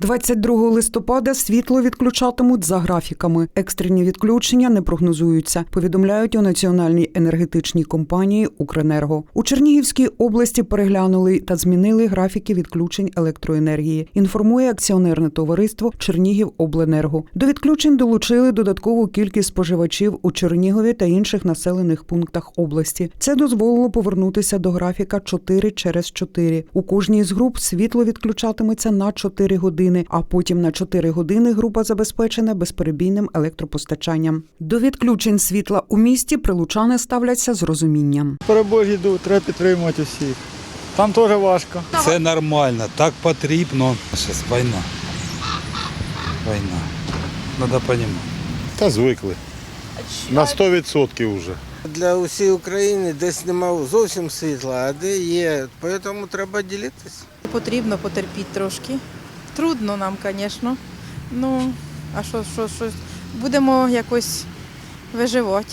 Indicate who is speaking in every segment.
Speaker 1: 22 листопада світло відключатимуть за графіками. Екстрені відключення не прогнозуються. Повідомляють у національній енергетичній компанії Укренерго. У Чернігівській області переглянули та змінили графіки відключень електроенергії. Інформує акціонерне товариство Чернігівобленерго. До відключень долучили додаткову кількість споживачів у Чернігові та інших населених пунктах області. Це дозволило повернутися до графіка 4 через 4. У кожній з груп світло відключатиметься на 4 години, а потім на 4 години група забезпечена безперебійним електропостачанням. До відключень світла у місті прилучани ставляться з розумінням.
Speaker 2: Перебої йдуть, треба підтримувати усіх. Там теж важко.
Speaker 3: Це нормально, так потрібно. Зараз війна. Війна. Треба розуміти.
Speaker 4: Та звикли. На 100% вже.
Speaker 5: Для усієї України десь немає зовсім світла, а де є. Тому треба ділитися.
Speaker 6: Потрібно потерпіти трошки. Трудно нам, звісно. Ну, а що, що, що, будемо якось виживати.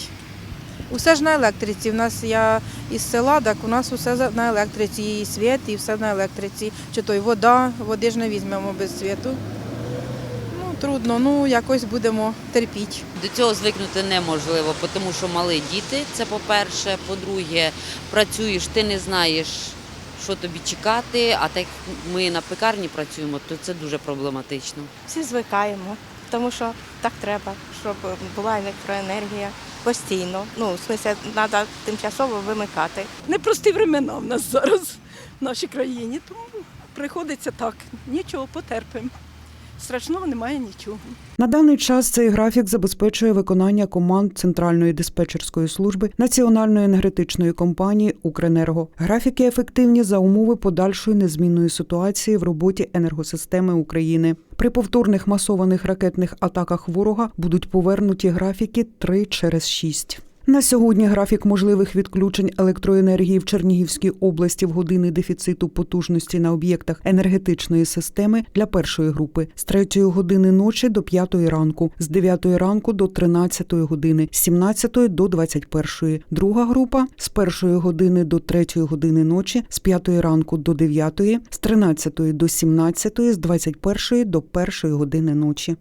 Speaker 6: Усе ж на електриці. У нас я із села, так у нас усе на електриці. І світ, і все на електриці. Чи то й вода, води ж не візьмемо без світу. Ну, трудно, ну якось будемо терпіти.
Speaker 7: До цього звикнути неможливо, тому що малі діти, це по-перше. По-друге, працюєш, ти не знаєш, що тобі чекати, а так як ми на пекарні працюємо, то це дуже проблематично.
Speaker 8: всі звикаємо, тому що так треба, щоб була електроенергія постійно. Ну, в смысле, треба тимчасово вимикати.
Speaker 9: непрості времена в нас зараз в нашій країні, тому приходиться так. Нічого потерпимо. Страшного немає нічого.
Speaker 1: На даний час цей графік забезпечує виконання команд Центральної диспетчерської служби Національної енергетичної компанії Укренерго. Графіки ефективні за умови подальшої незмінної ситуації в роботі енергосистеми України. При повторних масованих ракетних атаках ворога будуть повернуті графіки 3 через 6. На сьогодні графік можливих відключень електроенергії в Чернігівській області в години дефіциту потужності на об'єктах енергетичної системи для першої групи з 3 години ночі до 5 ранку, з 9 ранку до 13 години, з 17 до 21. Друга група з 1 години до 3 години ночі, з 5 ранку до 9, з 13 до 17, з 21 до 1 години ночі.